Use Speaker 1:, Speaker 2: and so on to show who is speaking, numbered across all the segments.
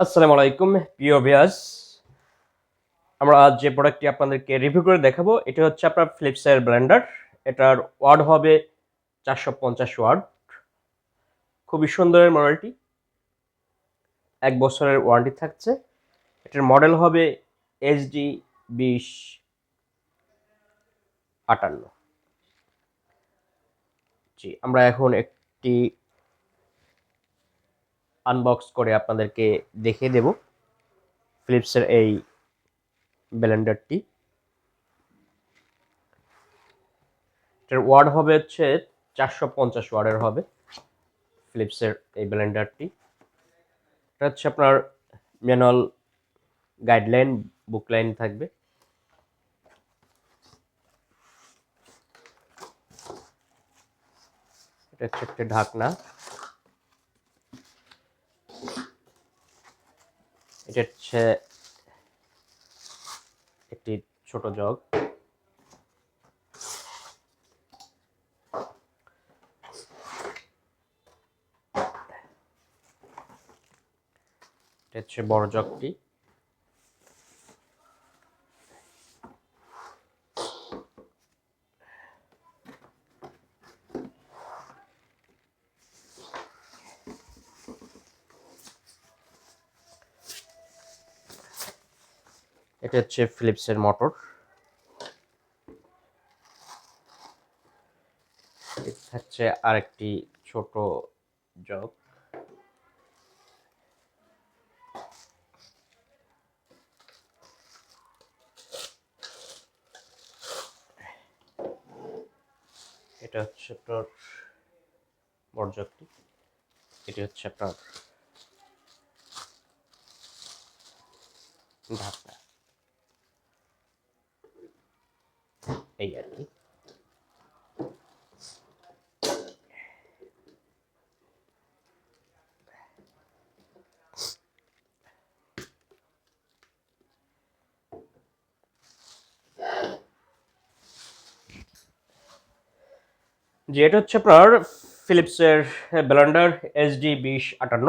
Speaker 1: আসসালামু আলাইকুম, প্রিয় ভিয়াস আমরা আজ যে প্রোডাক্টটি আপনাদেরকে রিভিউ করে দেখাবো, এটা হচ্ছে আপনার ফিলিপসের ব্লেন্ডার এটার ওয়ার্ড হবে চারশো পঞ্চাশ ওয়ার্ড খুবই সুন্দরের মডেলটি এক বছরের ওয়ারেন্টি থাকছে। এটার মডেল হবে এইচডি বিশ আটান্ন। জি, আমরা এখন একটি আনবক্স করে আপনাদেরকে দেখিয়ে দেব। ফিলিপসের এই ব্লেন্ডারটি এটার ওয়ার্ড হবে হচ্ছে চারশো পঞ্চাশ ওয়ার্ডের হবে ফিলিপসের এই ব্লেন্ডারটি এটা হচ্ছে আপনার ম্যানুয়াল গাইডলাইন বুকলাইন থাকবে। এটা হচ্ছে একটা ঢাকনা। এটা হচ্ছে একটি ছোট জগ। এটা হচ্ছে বড় জগটি। এটা হচ্ছে ফিলিপসের মোটর থাকছে আরেকটি ছোট জগ এটা হচ্ছে আপনার বড় জগটি এটি হচ্ছে আপনার ঢাকনা এই আর কি। জি এটা হচ্ছে আপনার ফিলিপসের ব্লেন্ডার এসডি বিশ আটান্ন।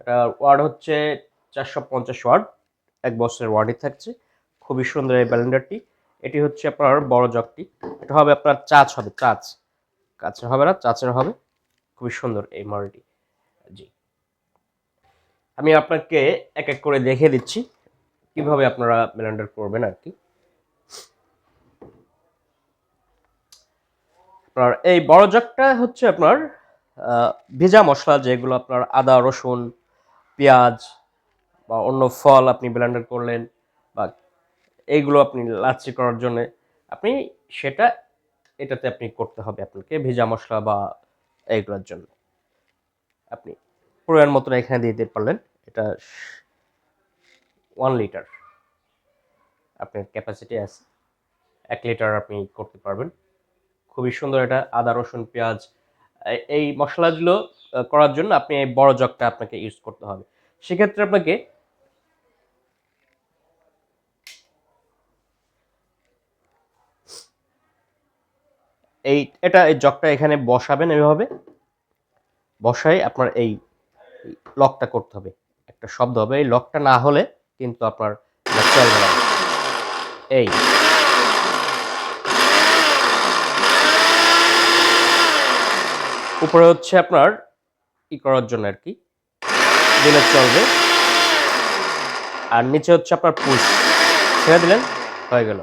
Speaker 1: এটা ওয়ার্ড হচ্ছে চারশো পঞ্চাশ ওয়ার্ড এক বছরের ওয়ার্ডই থাকছে। খুবই সুন্দর এই ব্লেন্ডারটি এটি হচ্ছে আপনার বড় জগটি। এটা হবে আপনার চাচ হবে, চাচ। কাছের হবে না, চাচের হবে। খুবই সুন্দর এই মডেলটি জি। আমি আপনাকে এক এক করে দেখিয়ে দিচ্ছি, কীভাবে আপনারা ব্লেন্ডার করবেন আর কি। আপনার এই বড় জগটা হচ্ছে আপনার ভেজা মশলা, যেগুলো আপনার আদা, রসুন, পেঁয়াজ বা অন্য ফল আপনি ব্লেন্ডার করলেন বা এইগুলো আপনি লাচ্ছি করার জন্য আপনি সেটা এটাতে আপনি করতে হবে আপনাকে ভেজা মশলা বা এইগুলোর জন্য। আপনি পরিমাণ মতন এখানে দিয়ে দিতে পারলেন, এটা ওয়ান লিটার আপনার ক্যাপাসিটি আছে, এক লিটার আপনি করতে পারবেন। খুবই সুন্দর এটা, আদা, রসুন, পেঁয়াজ, এই মশলাগুলো করার জন্য আপনি এই বড় জগটা আপনাকে ইউজ করতে হবে। সেক্ষেত্রে আপনাকে এই, এটা এই জগটা এখানে বসাবেন এভাবে। বসাই আপনার এই লকটা করতে হবে। একটা শব্দ হবে। এই লকটা না হলে কিন্তু আপনার চলবে না। এই। উপরে হচ্ছে আপনার ই করার জন্য আর কি। দিলে চলবে। আর নিচে হচ্ছে আপনার পুশ। ছেড়ে দিলেন? হয়ে গেল।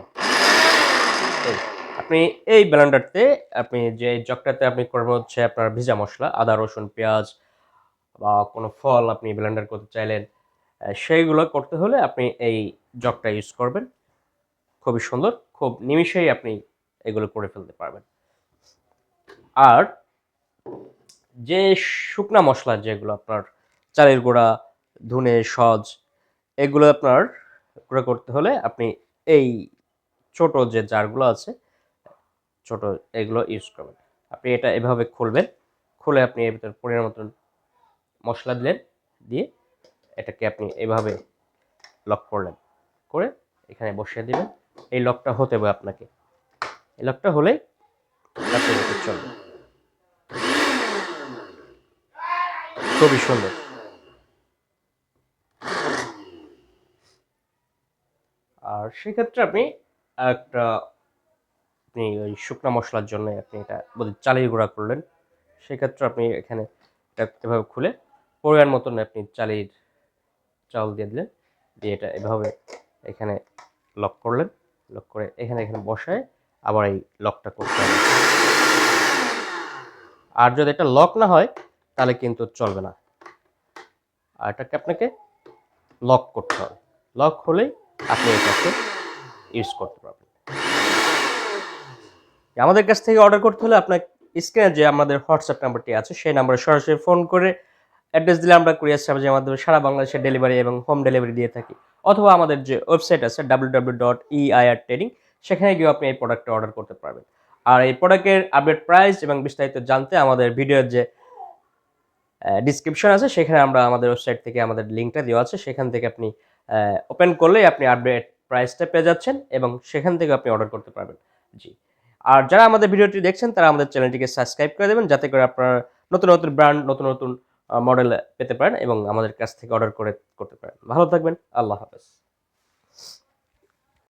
Speaker 1: আপনি এই ব্লেন্ডারতে আপনি যে জগটাতে আপনি করবেন হচ্ছে আপনার ভিজা মশলা, আদা, রসুন, পেঁয়াজ বা কোনো ফল আপনি ব্লেন্ডার করতে চাইলেন সেইগুলো করতে হলে আপনি এই জগটা ইউজ করবেন। খুবই সুন্দর, খুব নিমিষেই আপনি এগুলো করে ফেলতে পারবেন। আর যে শুকনা মশলা যেগুলো আপনার চালের গুঁড়া, ধুনে, সজ, এগুলো আপনার করতে হলে আপনি এই ছোট যে জারগুলো আছে ছোট এগুলো ইউজ করবেন। আপনি এটা এভাবে খুলবেন, খুলে আপনি এর ভিতরে পরিমাণ মতন মশলা দিলেন, দিয়ে এটাকে আপনি এভাবে লক করলেন। করে এখানে বসিয়ে দিবেন। এই লকটা হতে হবে আপনাকে। এই লকটা হলেই চলবে। খুবই সুন্দর। আর সেক্ষেত্রে আপনি একটা আপনি ওই শুকনো মশলার জন্য আপনি এটা চালের গুঁড়া করলেন। সেক্ষেত্রে আপনি এখানে এটা এভাবে খুলে পরিমাণ মতন আপনি চালের চাল দিয়ে দিলেন। দিয়ে এটা এভাবে এখানে লক করলেন। লক করে এখানে এখানে বসায় আবার এই লকটা করতে হবে। আর যদি এটা লক না হয়, তাহলে কিন্তু চলবে না। আর এটাকে আপনাকে লক করতে হবে। লক হলেই আপনি এটাকে ইউজ করতে পারবেন। আমাদের কাছ থেকে অর্ডার করতে হলে আপনার স্ক্রিনে যে আমাদের হোয়াটসঅ্যাপ নাম্বারটি আছে, সেই নাম্বারে সরাসরি ফোন করে অ্যাড্রেস দিলে আমরা কুরিয়ার সার্ভিসের মাধ্যমে সারা বাংলাদেশে ডেলিভারি এবং হোম ডেলিভারি দিয়ে থাকি। অথবা আমাদের যে ওয়েবসাইট আছে ডাব্লিউ ডট ইআইআর ট্রেডিং সেখানে গিয়ে আপনি এই প্রোডাক্টটা অর্ডার করতে পারবেন। আর এই প্রোডাক্টের আপডেট প্রাইস এবং বিস্তারিত জানতে আমাদের ভিডিওর যে ডিসক্রিপশন আছে, সেখানে আমরা আমাদের ওয়েবসাইট থেকে আমাদের লিঙ্কটা দেওয়া আছে। সেখান থেকে আপনি ওপেন করলেই আপনি আপডেট প্রাইসটা পেয়ে যাচ্ছেন এবং সেখান থেকে আপনি অর্ডার করতে পারবেন। জি। আর যারা আমাদের ভিডিওটি দেখছেন, তারা আমাদের চ্যানেলটিকে সাবস্ক্রাইব করে দেবেন, যাতে করে আপনার নতুন নতুন ব্র্যান্ড, নতুন নতুন মডেল পেতে পারেন এবং আমাদের কাছ থেকে অর্ডার করে, করতে পারেন। ভালো থাকবেন, আল্লাহ হাফেজ।